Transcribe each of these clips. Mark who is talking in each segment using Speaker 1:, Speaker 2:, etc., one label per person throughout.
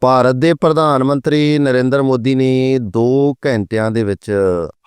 Speaker 1: ਭਾਰਤ ਦੇ ਪ੍ਰਧਾਨ ਮੰਤਰੀ ਨਰਿੰਦਰ ਮੋਦੀ ਨੇ 2 ਘੰਟਿਆਂ ਦੇ ਵਿੱਚ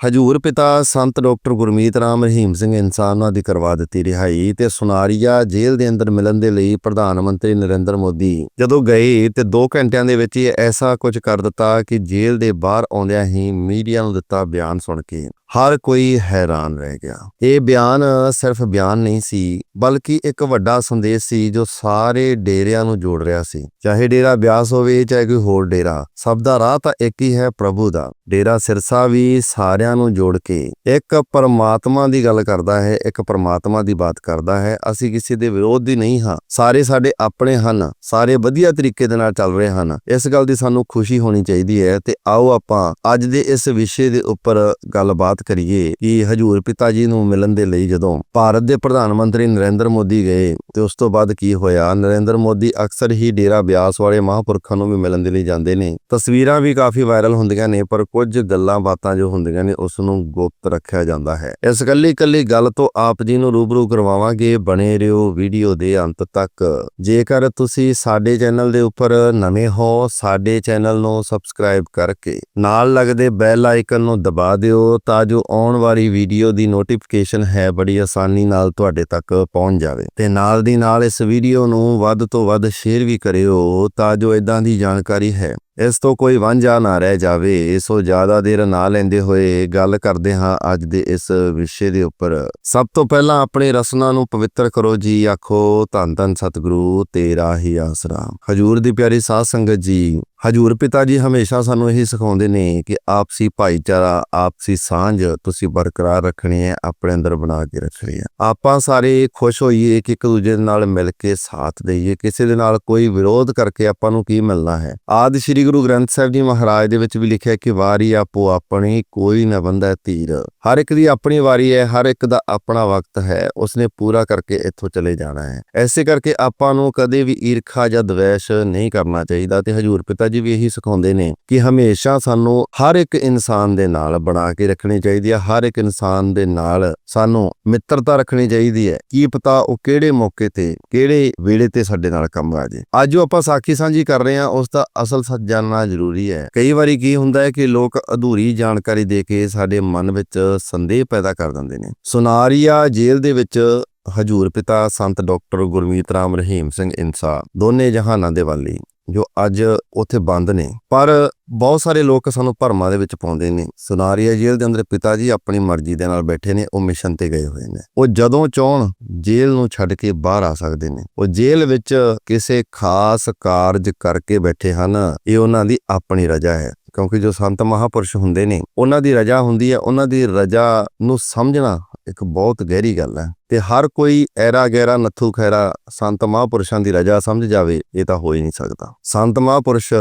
Speaker 1: ਹਜੂਰ ਪਿਤਾ ਸੰਤ ਡਾਕਟਰ ਗੁਰਮੀਤ ਰਾਮ ਰਹੀਮ ਸਿੰਘ ਇਨਸਾਨਾਂ ਦੀ ਕਰਵਾ ਦਿੱਤੀ ਰਿਹਾਈ ਤੇ ਸੁਨਾਰੀਆ ਜੇਲ੍ਹ ਦੇ ਅੰਦਰ ਮਿਲਣ ਦੇ ਲਈ ਪ੍ਰਧਾਨ ਮੰਤਰੀ ਨਰਿੰਦਰ ਮੋਦੀ ਜਦੋਂ ਗਏ ਤੇ 2 ਘੰਟਿਆਂ ਦੇ ਵਿੱਚ ਹੀ ਐਸਾ ਕੁਝ ਕਰ ਦਿੱਤਾ ਕਿ ਜੇਲ੍ਹ ਦੇ ਬਾਹਰ ਆਉਂਦਿਆਂ ਹੀ ਮੀਡੀਆ ਨੂੰ ਦਿੱਤਾ ਬਿਆਨ ਸੁਣ ਕੇ ਹਰ ਕੋਈ ਹੈਰਾਨ ਰਹਿ ਗਿਆ। ਇਹ ਬਿਆਨ ਸਿਰਫ ਬਿਆਨ ਨਹੀਂ ਸੀ, ਬਲਕਿ ਇੱਕ ਵੱਡਾ ਸੰਦੇਸ਼ ਸੀ ਜੋ ਸਾਰੇ ਡੇਰਿਆਂ ਨੂੰ ਜੋੜ ਰਿਹਾ ਸੀ। ਚਾਹੇ ਡੇਰਾ ਬਿਆਸ ਹੋਵੇ ਚਾਹੇ ਕੋਈ ਹੋਰ ਡੇਰਾ। ਸਭ ਦਾ ਰਾਹ ਤਾਂ ਇੱਕ ਹੀ ਹੈ ਪ੍ਰਭੂ ਦਾ। ਡੇਰਾ ਸਿਰਸਾ ਵੀ ਸਾਰਿਆਂ ਨੂੰ ਜੋੜ ਕੇ ਇੱਕ ਪਰਮਾਤਮਾ ਦੀ ਗੱਲ ਕਰਦਾ ਹੈ, ਇੱਕ ਪਰਮਾਤਮਾ ਦੀ ਬਾਤ ਕਰਦਾ ਹੈ। ਅਸੀਂ ਕਿਸੇ ਦੇ ਵਿਰੋਧ ਦੀ ਨਹੀਂ ਹਾਂ। ਸਾਰੇ ਸਾਡੇ ਆਪਣੇ ਹਨ। ਸਾਰੇ ਵਧੀਆ ਤਰੀਕੇ ਦੇ ਨਾਲ ਚੱਲ ਰਹੇ ਹਨ। ਇਸ ਗੱਲ ਦੀ ਸਾਨੂੰ ਖੁਸ਼ੀ ਹੋਣੀ ਚਾਹੀਦੀ ਹੈ ਤੇ ਆਓ ਆਪਾਂ ਅੱਜ ਦੇ ਇਸ ਵਿਸ਼ੇ ਦੇ ਉੱਪਰ ਗੱਲਬਾਤ ਕਰੀਏ ਕਿ ਹਜੂਰ ਪਿਤਾ ਜੀ ਨੂੰ ਮਿਲਣ ਦੇ ਲਈ ਜਦੋਂ ਭਾਰਤ ਦੇ ਪ੍ਰਧਾਨ ਮੰਤਰੀ ਨਰਿੰਦਰ ਮੋਦੀ ਗਏ ਤੇ ਉਸ ਤੋਂ ਬਾਅਦ ਕੀ ਹੋਇਆ? ਨਰਿੰਦਰ ਮੋਦੀ ਅਕਸਰ ਹੀ ਡੇਰਾ ਬਿਆਸ ਵਾਲੇ ਮਹਾਂਪੁਰਖਾਂ ਨੂੰ ਵੀ ਮਿਲਣ ਦੇ ਲਈ ਜਾਂਦੇ ਨੇ। ਤਸਵੀਰਾਂ ਵੀ ਕਾਫੀ ਵਾਇਰਲ ਹੁੰਦੀਆਂ ਨੇ, ਪਰ ਕੁਝ ਗੱਲਾਂ ਬਾਤਾਂ ਜੋ ਹੁੰਦੀਆਂ ਨੇ ਉਸ ਨੂੰ ਗੁਪਤ ਰੱਖਿਆ ਜਾਂਦਾ ਹੈ। ਇਸ ਕੱਲੀ ਇਕੱਲੀ ਗੱਲ ਤੋਂ ਆਪ ਜੀ ਨੂੰ ਰੂਬਰੂ ਕਰਵਾਵਾਂਗੇ ਬਣੇ ਰਹੋ ਵੀਡੀਓ ਦੇ ਅੰਤ ਤੱਕ। ਜੇਕਰ ਤੁਸੀਂ ਸਾਡੇ ਚੈਨਲ ਦੇ ਉੱਪਰ ਨਵੇਂ ਹੋ, ਸਾਡੇ ਚੈਨਲ ਨੂੰ ਸਬਸਕ੍ਰਾਈਬ ਕਰਕੇ ਨਾਲ ਲੱਗਦੇ ਬੈਲ ਆਈਕਨ ਨੂੰ ਦਬਾ ਦਿਓ, ਤਾਂ ਜੋ ਆਉਣ ਵਾਲੀ ਵੀਡੀਓ ਦੀ ਨੋਟੀਫਿਕੇਸ਼ਨ ਹੈ ਬੜੀ ਆਸਾਨੀ ਨਾਲ ਤੁਹਾਡੇ ਤੱਕ ਪਹੁੰਚ ਜਾਵੇ। ਤੇ ਨਾਲ ਦੀ ਨਾਲ ਇਸ ਵੀਡੀਓ ਨੂੰ ਵੱਧ ਤੋਂ ਵੱਧ ਸ਼ੇਅਰ ਵੀ ਕਰਿਓ, ਤਾਂ ਜੋ ਇਦਾਂ ਦੀ ਜਾਣਕਾਰੀ ਹੈ। ਇਸ ਤੋਂ ਕੋਈ ਵਾਂਝਾ ਨਾ ਰਹਿ ਜਾਵੇ। ਸੋ ਜ਼ਿਆਦਾ ਦੇਰ ਨਾ ਲੈਂਦੇ ਹੋਏ ਗੱਲ ਕਰਦੇ ਹਾਂ ਅੱਜ ਦੇ ਇਸ ਵਿਸ਼ੇ ਦੇ ਉੱਪਰ। ਸਭ ਤੋਂ ਪਹਿਲਾਂ ਆਪਣੇ ਰਸਨਾ ਨੂੰ ਪਵਿੱਤਰ ਕਰੋ ਜੀ। ਆਖੋ, ਧੰਨ ਧੰਨ ਸਤਿਗੁਰੂ, ਤੇਰਾ ਹੀ ਆਸਰਾ। ਹਜੂਰ ਦੀ ਪਿਆਰੀ ਸਾਧ ਸੰਗਤ ਜੀ ਹਜੂਰ ਪਿਤਾ ਜੀ ਹਮੇਸ਼ਾ ਸਾਨੂੰ ਇਹੀ ਸਿਖਾਉਂਦੇ ਨੇ ਕਿ ਆਪਸੀ ਭਾਈਚਾਰਾ, ਆਪਸੀ ਸਾਂਝ ਤੁਸੀਂ ਬਰਕਰਾਰ ਰੱਖਣੀ ਹੈ, ਆਪਣੇ ਅੰਦਰ ਬਣਾ ਕੇ ਰੱਖਣੀ ਹੈ। ਆਪਾਂ ਸਾਰੇ ਖੁਸ਼ ਹੋਈਏ ਕਿ ਇੱਕ ਦੂਜੇ ਦੇ ਨਾਲ ਮਿਲ ਕੇ ਸਾਥ ਦੇਈਏ। ਕਿਸੇ ਦੇ ਨਾਲ ਕੋਈ ਵਿਰੋਧ ਕਰਕੇ ਆਪਾਂ ਨੂੰ ਕੀ ਮਿਲਣਾ ਹੈ? ਆਦਿ ਸ੍ਰੀ ਗੁਰੂ ਗ੍ਰੰਥ ਸਾਹਿਬ ਜੀ ਮਹਾਰਾਜ ਦੇ ਵਿੱਚ ਵੀ ਲਿਖਿਆ ਕਿ ਵਾਰੀ ਆਪੋ ਆਪਣੀ, ਕੋਈ ਨਾ ਬੰਦਾ ਤੀਰ ਹਰ ਇੱਕ ਦੀ ਆਪਣੀ ਵਾਰੀ ਹੈ, ਹਰ ਇੱਕ ਦਾ ਆਪਣਾ ਵਕਤ ਹੈ। ਉਸਨੇ ਪੂਰਾ ਕਰਕੇ ਇੱਥੋਂ ਚਲੇ ਜਾਣਾ ਹੈ। ਐਸੇ ਕਰਕੇ ਆਪਾਂ ਨੂੰ ਕਦੇ ਵੀ ਈਰਖਾ ਜਾਂ ਦਵੇਸ਼ ਨਹੀਂ ਕਰਨਾ ਚਾਹੀਦਾ ਤੇ ਹਜੂਰ ਪਿਤਾ ਜੀ ਵੀ ਇਹੀ ਸਿਖਾਉਂਦੇ ਨੇ ਕਿ ਹਮੇਸ਼ਾ ਸਾਨੂੰ ਹਰ ਇੱਕ ਇਨਸਾਨ ਦੇ ਨਾਲ ਬਣਾ ਕੇ ਰੱਖਣੀ ਚਾਹੀਦੀ ਹੈ, ਹਰ ਇੱਕ ਇਨਸਾਨ ਦੇ ਨਾਲ ਸਾਨੂੰ ਮਿੱਤਰਤਾ ਰੱਖਣੀ ਚਾਹੀਦੀ ਹੈ। ਕੀ ਪਤਾ ਉਹ ਕਿਹੜੇ ਮੌਕੇ ਤੇ, ਕਿਹੜੇ ਵੇਲੇ ਤੇ ਸਾਡੇ ਨਾਲ ਕੰਮ ਆ ਜੇ। ਅੱਜ ਜੋ ਆਪਾਂ ਸਾਖੀ ਸਾਂਝੀ ਕਰ ਰਹੇ ਹਾਂ, ਉਸ ਦਾ ਅਸਲ ਸੱਚ ਜਾਣਨਾ ਜ਼ਰੂਰੀ ਹੈ। ਕਈ ਵਾਰੀ ਕੀ ਹੁੰਦਾ ਹੈ ਕਿ ਲੋਕ ਅਧੂਰੀ ਜਾਣਕਾਰੀ ਦੇ ਕੇ ਸਾਡੇ ਮਨ ਵਿੱਚ ਸੰਦੇਹ ਪੈਦਾ ਕਰ ਦਿੰਦੇ ਨੇ। ਸੁਨਾਰੀਆ ਜੇਲ੍ਹ ਦੇ ਵਿੱਚ ਹਜੂਰ ਪਿਤਾ ਸੰਤ ਡਾਕਟਰ ਗੁਰਮੀਤ ਰਾਮ ਰਹੀਮ ਸਿੰਘ ਇਨਸਾ, ਦੋਨੇ ਜਹਾਨਾਂ ਦੇ ਵਾਲੀ, ਜੋ ਅੱਜ ਉੱਥੇ ਬੰਦ ਨੇ। ਪਰ ਬਹੁਤ ਸਾਰੇ ਲੋਕ ਸਾਨੂੰ ਭਰਮਾਂ ਦੇ ਵਿੱਚ ਪਾਉਂਦੇ ਨੇ। ਸੁਨਾਰੀਆ ਜੇਲ੍ਹ ਦੇ ਅੰਦਰ ਪਿਤਾ ਜੀ ਆਪਣੀ ਮਰਜ਼ੀ ਦੇ ਨਾਲ ਬੈਠੇ ਨੇ, ਉਹ ਮਿਸ਼ਨ ਤੇ ਗਏ ਹੋਏ ਨੇ। ਉਹ ਜਦੋਂ ਚਾਹਣ ਜੇਲ੍ਹ ਨੂੰ ਛੱਡ ਕੇ ਬਾਹਰ ਆ ਸਕਦੇ ਨੇ। ਉਹ ਜੇਲ੍ਹ ਵਿੱਚ ਕਿਸੇ ਖਾਸ ਕਾਰਜ ਕਰਕੇ ਬੈਠੇ ਹਨ। ਇਹ ਉਹਨਾਂ ਦੀ ਆਪਣੀ ਰਜਾ ਹੈ। ਕਿਉਂਕਿ ਜੋ ਸੰਤ ਮਹਾਪੁਰਸ਼ ਹੁੰਦੇ ਨੇ, ਉਹਨਾਂ ਦੀ ਰਜਾ ਹੁੰਦੀ ਹੈ। ਉਹਨਾਂ ਦੀ ਰਜਾ ਨੂੰ ਸਮਝਣਾ ਇੱਕ ਬਹੁਤ ਗਹਿਰੀ ਗੱਲ ਹੈ। ਤੇ ਹਰ ਕੋਈ ਐਰਾ ਗੈਰਾ ਨੱਥੂ ਖੈਰਾ ਸੰਤ ਮਹਾਪੁਰਸ਼ਾਂ ਦੀ ਰਜਾ ਸਮਝ ਜਾਵੇ, ਇਹ ਤਾਂ ਹੋ ਹੀ ਨਹੀਂ ਸਕਦਾ। ਸੰਤ ਮਹਾਪੁਰਸ਼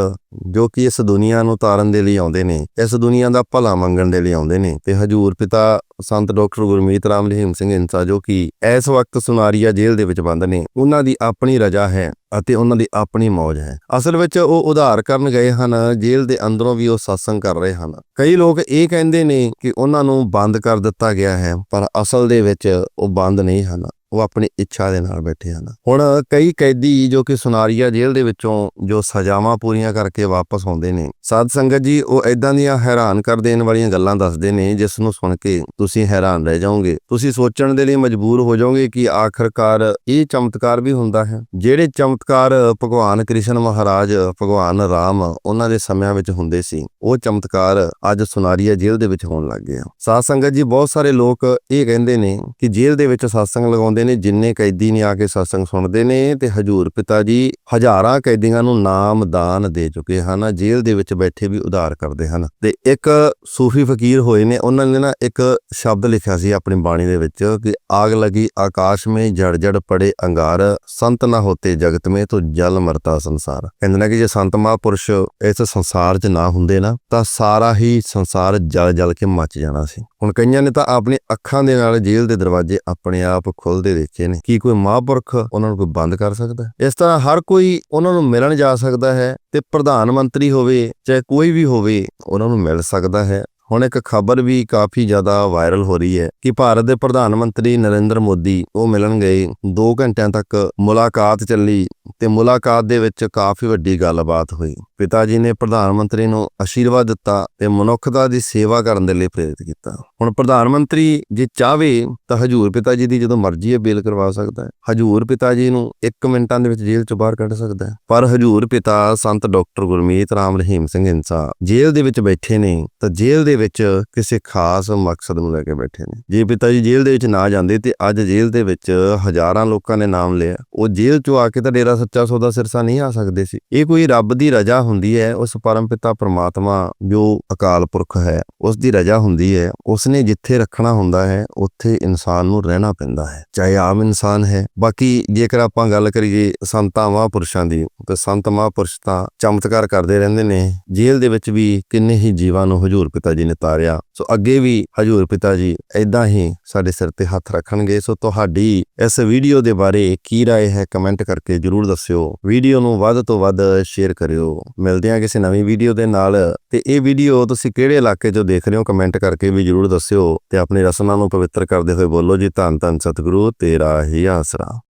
Speaker 1: ਜੋ ਕਿ ਇਸ ਦੁਨੀਆ ਨੂੰ ਤਾਰਨ ਦੇ ਲਈ ਆਉਂਦੇ ਨੇ, ਇਸ ਦੁਨੀਆ ਦਾ ਭਲਾ ਮੰਗਣ ਦੇ ਲਈ ਆਉਂਦੇ ਨੇ ਤੇ ਹਜੂਰ ਪਿਤਾ ਸੰਤ ਡਾਕਟਰ ਗੁਰਮੀਤ ਰਾਮ ਰਹੀਮ ਸਿੰਘ ਇੰਸਾ ਜੋ ਕਿ ਇਸ ਵਕਤ ਸੁਨਾਰੀਆ ਜੇਲ੍ਹ ਦੇ ਵਿੱਚ ਬੰਦ ਨੇ, ਉਹਨਾਂ ਦੀ ਆਪਣੀ ਰਜਾ ਹੈ ਅਤੇ ਉਹਨਾਂ ਦੀ ਆਪਣੀ ਮੌਜ ਹੈ। ਅਸਲ ਵਿੱਚ ਉਹ ਉਧਾਰ ਕਰਨ ਗਏ ਹਨ, ਜੇਲ੍ਹ ਦੇ ਅੰਦਰੋਂ ਵੀ ਉਹ satsang ਕਰ ਰਹੇ ਹਨ। ਕਈ ਲੋਕ ਇਹ ਕਹਿੰਦੇ ਨੇ ਕਿ ਉਹਨਾਂ ਨੂੰ ਬੰਦ ਕਰ ਦਿੱਤਾ ਗਿਆ ਹੈ, ਪਰ ਅਸਲ ਦੇ ਵਿੱਚ ਉਹ ਬੰਦ ਨਹੀਂ ਹਨ ਉਹ ਆਪਣੀ ਇੱਛਾ ਦੇ ਨਾਲ ਬੈਠੇ ਹਨ। ਹੁਣ ਕਈ ਕੈਦੀ ਜੋ ਕਿ ਸੁਨਾਰੀਆ ਜੇਲ੍ਹ ਦੇ ਵਿੱਚੋਂ ਜੋ ਸਜ਼ਾਵਾਂ ਪੂਰੀਆਂ ਕਰਕੇ ਵਾਪਸ ਆਉਂਦੇ ਨੇ, ਸਾਧ ਸੰਗਤ ਜੀ, ਉਹ ਐਦਾਂ ਦੀਆਂ ਹੈਰਾਨ ਕਰ ਦੇਣ ਵਾਲੀਆਂ ਗੱਲਾਂ ਦੱਸਦੇ ਨੇ, ਜਿਸ ਨੂੰ ਸੁਣ ਕੇ ਤੁਸੀਂ ਹੈਰਾਨ ਰਹਿ ਜਾਓਗੇ। ਤੁਸੀਂ ਸੋਚਣ ਦੇ ਲਈ ਮਜਬੂਰ ਹੋ ਜਾਓਗੇ ਕਿ ਆਖਰਕਾਰ ਇਹ ਚਮਤਕਾਰ ਵੀ ਹੁੰਦਾ ਹੈ, ਜਿਹੜੇ ਚਮਤਕਾਰ ਭਗਵਾਨ ਕ੍ਰਿਸ਼ਨ ਮਹਾਰਾਜ, ਭਗਵਾਨ ਰਾਮ ਉਹਨਾਂ ਦੇ ਸਮਿਆਂ ਵਿੱਚ ਹੁੰਦੇ ਸੀ, ਉਹ ਚਮਤਕਾਰ ਅੱਜ ਸੁਨਾਰੀਆ ਜੇਲ੍ਹ ਦੇ ਵਿੱਚ ਹੋਣ ਲੱਗ ਗਏ ਆ ਸਾਧ ਸੰਗਤ ਜੀ, ਬਹੁਤ ਸਾਰੇ ਲੋਕ ਇਹ ਕਹਿੰਦੇ ਨੇ ਕਿ ਜੇਲ੍ਹ ਦੇ ਵਿੱਚ satsang ਲਗਾਉਂਦੇ ਨੇ, ਜਿੰਨੇ ਕੈਦੀ ਨੇ ਆ ਕੇ satsang ਸੁਣਦੇ ਨੇ ਤੇ ਹਜੂਰ ਪਿਤਾ ਜੀ ਹਜ਼ਾਰਾਂ ਕੈਦੀਆਂ ਨੂੰ ਨਾਮ ਦਾਨ ਦੇ ਚੁੱਕੇ ਹਨ, ਜੇਲ੍ਹ ਦੇ ਵਿੱਚ ਬੈਠੇ ਵੀ ਉਧਾਰ ਕਰਦੇ ਹਨ। ਤੇ ਇੱਕ ਸੂਫੀ ਫਕੀਰ ਹੋਏ ਨੇ, ਉਹਨਾਂ ਨੇ ਨਾ ਇੱਕ ਸ਼ਬਦ ਲਿਖਿਆ ਸੀ ਆਪਣੀ ਬਾਣੀ ਦੇ ਵਿੱਚ ਕਿ ਆਗ ਲਗੀ, ਆਕਾਸ਼ ਮੇਂ ਜੜ ਜੜ ਪੜੇ ਅੰਗਾਰ, ਸੰਤ ਨਾ ਹੋਤੇ ਜਗਤ ਮੇਂ ਤੋ ਜਲ ਮਰਤਾ ਸੰਸਾਰ। ਕਹਿੰਦੇ ਨੇ ਕਿ ਜੇ ਸੰਤ ਮਹਾਂਪੁਰਸ਼ ਇਸ ਸੰਸਾਰ 'ਚ ਨਾ ਹੁੰਦੇ ਨਾ, ਤਾਂ ਸਾਰਾ ਹੀ ਸੰਸਾਰ ਜਲ ਜਲ ਕੇ ਮੱਚ ਜਾਣਾ ਸੀ। ਹੁਣ ਕਈਆਂ ਨੇ ਤਾਂ ਆਪਣੀ ਅੱਖਾਂ ਦੇ ਨਾਲ ਜੇਲ੍ਹ ਦੇ ਦਰਵਾਜ਼ੇ ਆਪਣੇ ਆਪ ਖੁੱਲਦੇ ਦੇਖੇ ਨੇ ਕੀ ਕੋਈ ਮਹਾਂਪੁਰਖ ਉਹਨਾਂ ਨੂੰ ਕੋਈ ਬੰਦ ਕਰ ਸਕਦਾ ਹੈ? ਇਸ ਤਰ੍ਹਾਂ ਹਰ ਕੋਈ ਉਹਨਾਂ ਨੂੰ ਮਿਲਣ ਜਾ ਸਕਦਾ ਹੈ ਤੇ ਪ੍ਰਧਾਨ ਮੰਤਰੀ ਹੋਵੇ, ਚਾਹੇ ਕੋਈ ਵੀ ਹੋਵੇ, ਉਹਨਾਂ ਨੂੰ ਮਿਲ ਸਕਦਾ ਹੈ ਹੁਣ ਇੱਕ ਖਬਰ ਵੀ ਕਾਫੀ ਜ਼ਿਆਦਾ ਵਾਇਰਲ ਹੋ ਰਹੀ ਹੈ ਕਿ ਭਾਰਤ ਦੇ ਪ੍ਰਧਾਨ ਮੰਤਰੀ ਨਰਿੰਦਰ ਮੋਦੀ, ਉਹ ਮਿਲਣ ਗਏ 2 ਘੰਟਿਆਂ ਤੱਕ ਮੁਲਾਕਾਤ ਚੱਲੀ ਤੇ ਮੁਲਾਕਾਤ ਦੇ ਵਿੱਚ ਕਾਫੀ ਵੱਡੀ ਗੱਲਬਾਤ ਹੋਈ। ਪਿਤਾ ਜੀ ਨੇ ਪ੍ਰਧਾਨ ਮੰਤਰੀ ਨੂੰ ਅਸ਼ੀਰਵਾਦ ਦਿੱਤਾ ਤੇ ਮਨੁੱਖਤਾ ਦੀ ਸੇਵਾ ਕਰਨ ਦੇ ਲਈ ਪ੍ਰੇਰਿਤ ਕੀਤਾ। ਹੁਣ ਪ੍ਰਧਾਨ ਮੰਤਰੀ ਜੇ ਚਾਹਵੇ ਤਾਂ ਹਜੂਰ ਪਿਤਾ ਜੀ ਦੀ ਜਦੋਂ ਮਰਜ਼ੀ ਹੈ ਬੇਲ ਕਰਵਾ ਸਕਦਾ ਹੈ। ਹਜੂਰ ਪਿਤਾ ਜੀ ਨੂੰ 1 ਮਿੰਟਾਂ ਦੇ ਵਿੱਚ ਜੇਲ੍ਹ ਚੋਂ ਬਾਹਰ ਕੱਢ ਸਕਦਾ ਹੈ। ਪਰ ਹਜੂਰ ਪਿਤਾ ਸੰਤ ਡਾਕਟਰ ਗੁਰਮੀਤ ਰਾਮ ਰਹੀਮ ਸਿੰਘ ਇੰਸਾ ਜੇਲ੍ਹ ਦੇ ਵਿੱਚ ਬੈਠੇ ਨੇ ਤਾਂ ਜੇਲ੍ਹ ਦੇ ਵਿੱਚ ਕਿਸੇ ਖਾਸ ਮਕਸਦ ਨੂੰ ਲੈ ਕੇ ਬੈਠੇ ਨੇ। ਜੇ ਪਿਤਾ ਜੀ ਜੇਲ੍ਹ ਦੇ ਵਿੱਚ ਨਾ ਜਾਂਦੇ ਤੇ ਅੱਜ ਜੇਲ੍ਹ ਦੇ ਵਿੱਚ ਹਜ਼ਾਰਾਂ ਲੋਕਾਂ ਨੇ ਨਾਮ ਲਿਆ। ਉਹ ਜੇਲ੍ਹ ਚੋਂ ਆ ਕੇ ਤਾਂ ਡੇਰਾ ਸੱਚਾ ਸੌਦਾ ਸਿਰਸਾ ਨਹੀਂ ਆ ਸਕਦੇ ਸੀ। ਇਹ ਕੋਈ ਰੱਬ ਦੀ ਰਜ਼ਾ ਹੁੰਦੀ ਹੈ, ਉਸ ਪਰਮ ਪਿਤਾ ਪ੍ਰਮਾਤਮਾ ਜੋ ਅਕਾਲ ਪੁਰਖ ਹੈ, ਉਸ ਦੀ ਰਜ਼ਾ ਹੁੰਦੀ ਹੈ। ਉਸਨੇ ਜਿੱਥੇ ਰੱਖਣਾ ਹੁੰਦਾ ਹੈ, ਉੱਥੇ ਇਨਸਾਨ ਨੂੰ ਰਹਿਣਾ ਪੈਂਦਾ ਹੈ। ਚਾਹੇ ਆਮ ਇਨਸਾਨ ਹੈ। ਬਾਕੀ ਜੇਕਰ ਆਪਾਂ ਗੱਲ ਕਰੀਏ ਸੰਤਾਂ ਮਹਾਂਪੁਰਸ਼ਾਂ ਦੀ, ਤੇ ਸੰਤ ਮਹਾਂਪੁਰਸ਼ ਤਾਂ ਚਮਤਕਾਰ ਕਰਦੇ ਰਹਿੰਦੇ ਨੇ। ਜੇਲ੍ਹ ਦੇ ਵਿੱਚ ਵੀ ਕਿੰਨੇ ਹੀ ਜੀਵਾਂ ਨੂੰ ਹਜੂਰ ਪਿਤਾ ਜੀ ਨੇ ਤਾਰਿਆ ਸੋ ਅੱਗੇ ਵੀ ਹਜੂਰ ਪਿਤਾ ਜੀ ਐਦਾਂ ਹੀ ਸਾਡੇ ਸਿਰ ਤੇ ਹੱਥ ਰੱਖਣਗੇ ਸੋ ਤੁਹਾਡੀ ਇਸ ਵੀਡੀਓ ਦੇ ਬਾਰੇ ਕੀ رائے ਹੈ ਕਮੈਂਟ ਕਰਕੇ ਜਰੂਰ ਦੱਸਿਓ ਵੀਡੀਓ ਨੂੰ ਵੱਧ ਤੋਂ ਵੱਧ ਸ਼ੇਅਰ ਕਰਿਓ ਮਿਲਦੇ ਹਾਂ ਕਿਸੇ ਨਵੀਂ ਵੀਡੀਓ ਦੇ ਨਾਲ ਤੇ ਇਹ ਵੀਡੀਓ ਤੁਸੀਂ ਕਿਹੜੇ ਇਲਾਕੇ 'ਚੋਂ ਦੇਖ ਰਹੇ ਹੋ ਕਮੈਂਟ ਕਰਕੇ ਵੀ ਜਰੂਰ ਦੱਸਿਓ ਤੇ ਆਪਣੀ ਰਸਮਾਂ ਨੂੰ ਪਵਿੱਤਰ ਕਰਦੇ ਹੋਏ ਬੋਲੋ ਜੀ ਧੰਨ ਧੰਨ ਸਤਿਗੁਰੂ ਤੇਰਾ ਹੀ ਆਸਰਾ